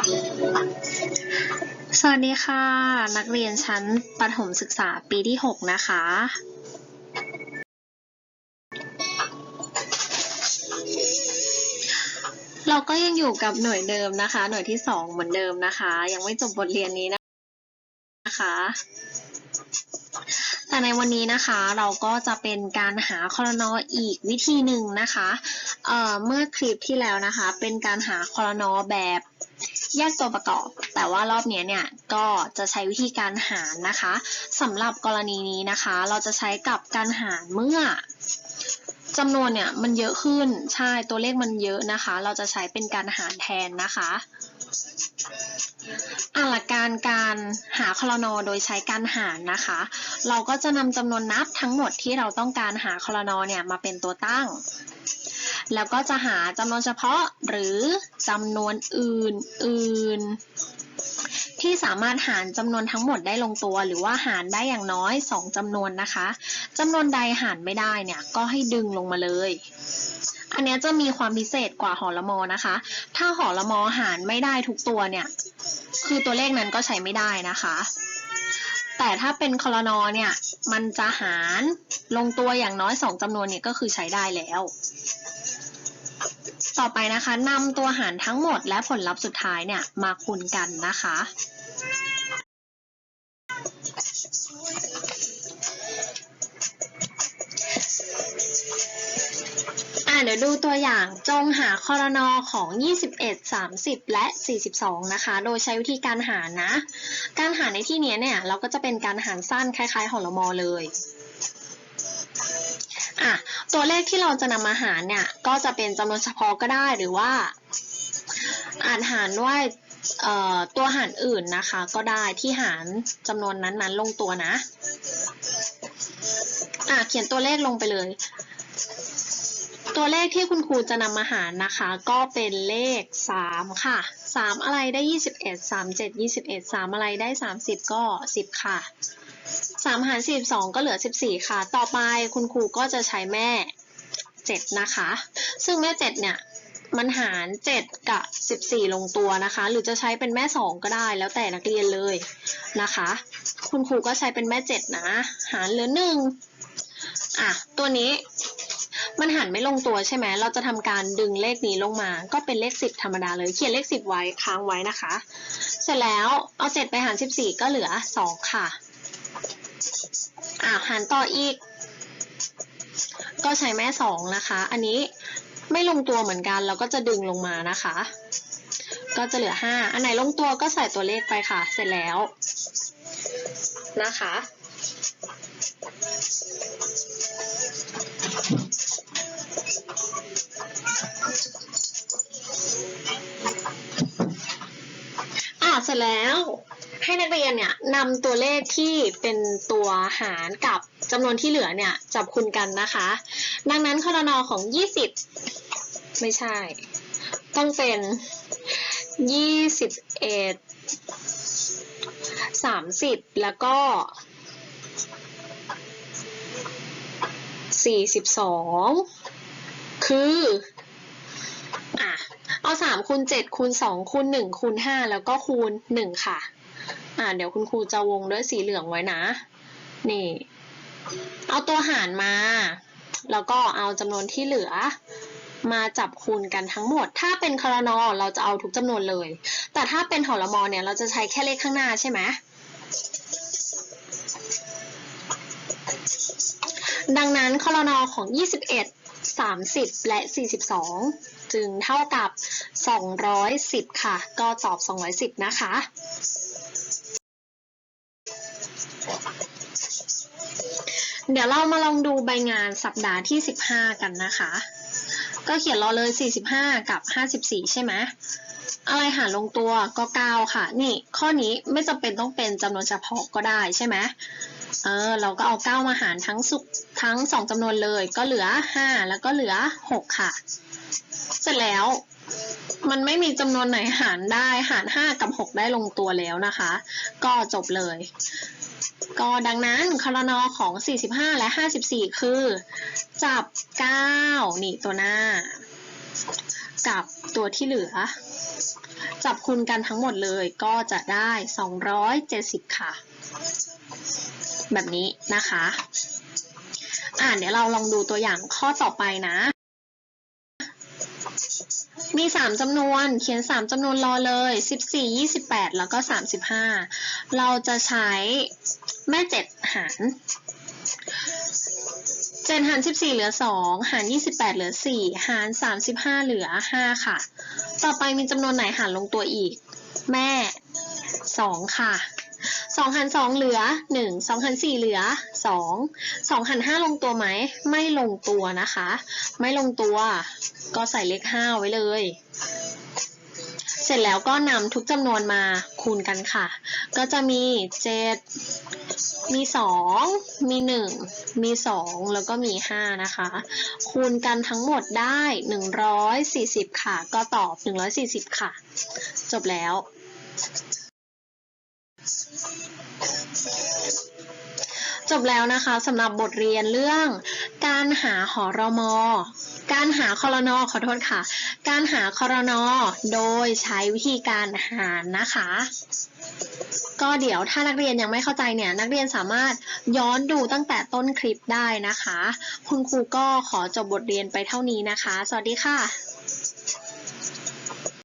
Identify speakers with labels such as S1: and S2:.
S1: สวัสดีค่ะ นักเรียนชั้นประถมศึกษาปีที่ 6 นะคะ เราก็ยังอยู่กับหน่วยเดิมนะคะ หน่วยที่ 2 เหมือนเดิมนะคะ ยังไม่จบบทเรียนนี้นะคะ แต่ในวันนี้นะคะเราก็จะเป็นการหาคอรนออีกวิธีหนึ่งนะคะเอ่อเมื่อคลิปที่แล้วนะคะ เป็นการหาคอรนอแบบแยกตัวประกอบ แต่ว่ารอบนี้เนี่ยก็จะใช้วิธีการหารนะคะสำหรับกรณีนี้นะคะ เราจะใช้กับการหารเมื่อจำนวนเนี่ยมันเยอะขึ้นใช่ตัวเลขมันเยอะนะคะ เราจะใช้เป็นการหารแทนนะคะ อะหลักการการหาคอรนอโดยใช้การหารนะคะ เราก็จะนำจำนวนนับทั้งหมดที่เราต้องการหาคอรนอเนี่ยมาเป็นตัวตั้ง แล้วก็จะหาจำนวนเฉพาะหรือจำนวนอื่นๆที่สามารถหารจำนวนทั้งหมดได้ลงตัว หรือว่าหารได้อย่างน้อย 2จำนวนนะคะจำนวนใดหารไม่ได้เนี่ยก็ให้ดึงลงมาเลย อันนี้จะมีความพิเศษกว่าหอละมอนะคะ ถ้าหอละมอหารไม่ได้ทุกตัวเนี่ย คือตัวเลขนั้นก็ใช้ไม่ได้นะคะ แต่ถ้าเป็นคลนอเนี่ย มันจะหารลงตัวอย่างน้อย 2จำนวนเนี่ยก็คือใช้ได้แล้ว ต่อไปนะคะนำตัวหารทั้งหมดและผลลัพธ์สุดท้ายเนี่ยมาคูณกันนะคะ ดี๋ยวดูตัวอย่างจงหาคอรนอของ 21 30 และ 42 นะคะ โดยใช้วิธีการหารนะ การหารในที่นี้เนี่ย เราก็จะเป็นการหารสั้นคล้ายๆหอลมอเลยอะตัวเลขที่เราจะนำมาหารเนี่ย ก็จะเป็นจำนวนเฉพาะก็ได้หรือว่าอาจหารด้วยตัวหารอื่นนะคะ ก็ได้ที่หารจำนวนนั้นๆ ลงตัวนะอะเขียนตัวเลขลงไปเลย ตัวเลขที่คุณครูจะนำมาหารนะคะ ก็เป็นเลข 3 ค่ะ 3 อะไรได้ 21 3 7 21 3 อะไรได้ 30 ก็ 10 ค่ะ 3 หาร 42 ก็เหลือ 14 ค่ะ ต่อไปคุณครูก็จะใช้แม่ 7 นะคะ ซึ่งแม่ 7 เนี่ยมันหาร 7 กับ 14 ลงตัวนะคะ หรือจะใช้เป็นแม่ 2 ก็ได้แล้วแต่นักเรียนเลยนะคะ คุณครูก็ใช้เป็นแม่ 7 นะ หารเหลือ 1 อะ ตัวนี้ มันหันไม่ลงตัวใช่ไหม เราจะทำการดึงเลขนี้ลงมา ก็เป็นเลข 10 ธรรมดาเลย เขียนเลข 10 ไว้ค้างไว้นะคะ เสร็จแล้วเอา7ไปหาร 14 ก็เหลือ 2 ค่ะ อ่าหารต่ออีก ก็ใช้แม่ 2 นะคะ อันนี้ไม่ลงตัวเหมือนกัน เราก็จะดึงลงมานะคะ ก็จะเหลือ 5 อันไหนลงตัวก็ใส่ตัวเลขไปค่ะ เสร็จแล้วนะคะ เสร็จแล้วให้นักเรียนเนี่ยนำตัวเลขที่เป็นตัวหารกับจำนวนที่เหลือเนี่ยจับคูณกันนะคะ ดังนั้นคอรนอของ 20 ไม่ใช่ ต้องเป็น 21 30 แล้วก็ 42 คือ อะ เอาสามคูณเจ็ดคูณสองคูณหนึ่งคูณห้าแล้วก็คูณหนึ่งค่ะ อ่าเดี๋ยวคุณครูจะวงด้วยสีเหลืองไว้นะ นี่ เอาตัวหารมา แล้วก็เอาจำนวนที่เหลือ มาจับคูณกันทั้งหมด ถ้าเป็นคอรนอเราจะเอาทุกจำนวนเลย แต่ถ้าเป็นหอละมอเนี่ยเราจะใช้แค่เลขข้างหน้าใช่ไหมดังนั้นคอรนอของ 21 30 และ 42 จึงเท่ากับ 210 ค่ะ ก็ตอบ 210 นะคะเดี๋ยวเรามาลองดูใบงานสัปดาห์ที่ 15 กันนะคะ ก็เขียนรอเลย 45 กับ 54 ใช่ไหม อะไรหารลงตัวก็ 9 ค่ะ นี่ข้อนี้ไม่จำเป็นต้องเป็นจำนวนเฉพาะก็ได้ใช่ไหม เออเราก็เอา 9 มาหารทั้งสุทั้ง 2จำนวนเลย ก็เหลือ 5 แล้วก็เหลือ 6 ค่ะ เสร็จแล้วมันไม่มีจำนวนไหนหารได้หาร 5 กับ 6 ได้ลงตัวแล้วนะคะ ก็จบเลย ก็ดังนั้นคอรนอของ 45 และ 54 คือ จับ 9 นี่ตัวหน้า กับตัวที่เหลือ จับคูณกันทั้งหมดเลยก็จะได้ 270 ค่ะ แบบนี้นะคะ อ่าเดี๋ยวเราลองดูตัวอย่างข้อต่อไปนะ มี3จำนวน เขียน3จำนวนรอเลย14 28แล้วก็35เราจะใช้แม่7หาร7หาร14เหลือ2หาร28เหลือ4หาร35เหลือ5ค่ะ ต่อไปมีจำนวนไหนหารลงตัวอีก แม่2ค่ะ 2หาร2เหลือ 1 2หาร4เหลือ 2 2หาร5ลงตัวไหม ไม่ลงตัวนะคะ ไม่ลงตัว ก็ใส่เลข5ไว้เลย เสร็จแล้วก็นำทุกจำนวนมาคูณกันค่ะ ก็จะมี 7 มี 2 มี 1 มี 2 แล้วก็มี 5 นะคะ คูณกันทั้งหมดได้ 140 ค่ะ ก็ตอบ 140 ค่ะ จบแล้ว จบแล้วนะคะสำหรับบทเรียนเรื่อง การหาหอรมอ การหาคอรนอขอโทษค่ะ การหาคอรนอโดยใช้วิธีการหารนะคะ ก็เดี๋ยวถ้านักเรียนยังไม่เข้าใจเนี่ยนักเรียนสามารถย้อนดูตั้งแต่ต้นคลิปได้นะคะ คุณครูก็ขอจบบทเรียนไปเท่านี้นะคะ สวัสดีค่ะ